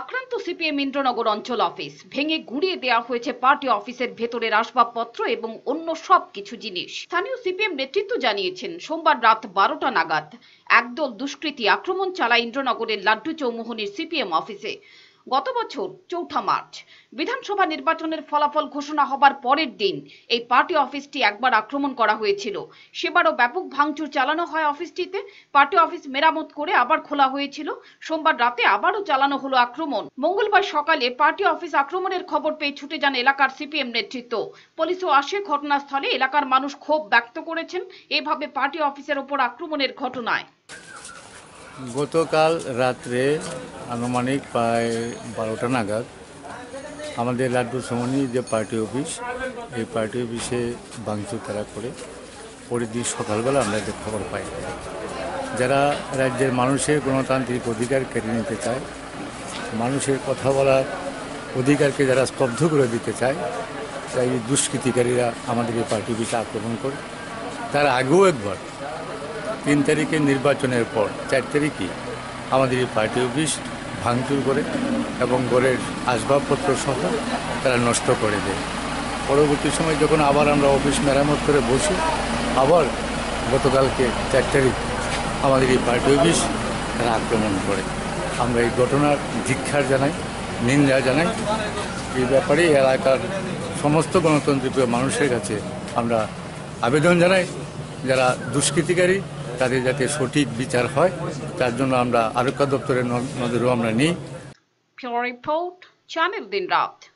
আক্রান্ত সিপিএম ইন্দ্রনগর অঞ্চল অফিস। ভেঙে গুঁড়িয়ে দেওয়া হয়েছে পার্টি অফিসের ভেতরের আসবাবপত্র এবং অন্য সব কিছু জিনিস। স্থানীয় সিপিএম নেতৃত্ব জানিয়েছেন, সোমবার রাত বারোটা নাগাদ একদল দুষ্কৃতী আক্রমণ চালায় ইন্দ্রনগরের লাড্ডু চৌমোহনের সিপিএম অফিসে। গত বছর চৌঠা মার্চ। বিধানসভা নির্বাচনের ফলাফল ঘোষণা হবার পরের দিন এই পার্টি অফিসটি একবার আক্রমণ করা হয়েছিল। সেবারও ব্যাপক ভাঙচুর চালানো হয় অফিসটিতে। পার্টি অফিস মেরামত করে আবার খোলা হয়েছিল। সোমবার রাতে আবারও চালানো হলো আক্রমণ। মঙ্গলবার সকালে পার্টি অফিস আক্রমণের খবর পেয়ে ছুটে যান এলাকার সিপিএম নেতৃত্ব। পুলিশও আসে ঘটনাস্থলে এলাকার মানুষ ক্ষোভ ব্যক্ত করেছেন। এভাবে পার্টি অফিসের ওপর আক্রমণের ঘটনায় গতকাল রাত্রে আনুমানিক প্রায় বারোটা নাগাদ আমাদের লাড্ডু সমনি যে পার্টি অফিস, এই পার্টি অফিসে ভাঙচুর তারা করে। পরের দিন সকালবেলা আমরা যে খবর পাই। যারা রাজ্যের মানুষের গণতান্ত্রিক অধিকার কেড়ে নিতে চায়, মানুষের কথা বলার অধিকারকে যারা স্তব্ধ করে দিতে চায়, তাই দুষ্কৃতিকারীরা আমাদের এই পার্টি অফিসে আক্রমণ করে। তার আগেও একবার তিন তারিখে নির্বাচনের পর, চার তারিখে আমাদের এই পার্টি অফিস ভাঙচুর করে এবং ঘরের আসবাবপত্র সহ তারা নষ্ট করে দেয়। পরবর্তী সময় যখন আবার আমরা অফিস মেরামত করে বসি, আবার গতকালকে চার তারিখ আমাদের এই পার্টি অফিস তারা আক্রমণ করে। আমরা এই ঘটনার ধিক্ষার জানাই, নিন্দা জানাই। এই ব্যাপারে এলাকার সমস্ত গণতান্ত্রিক মানুষের কাছে আমরা আবেদন জানাই। যারা দুষ্কৃতিকারী, তাদের যাতে সঠিক বিচার হয়, তার জন্য আমরা আরক্ষা দপ্তরের নজরও আমরা নিই রিপোর্ট Din Rat.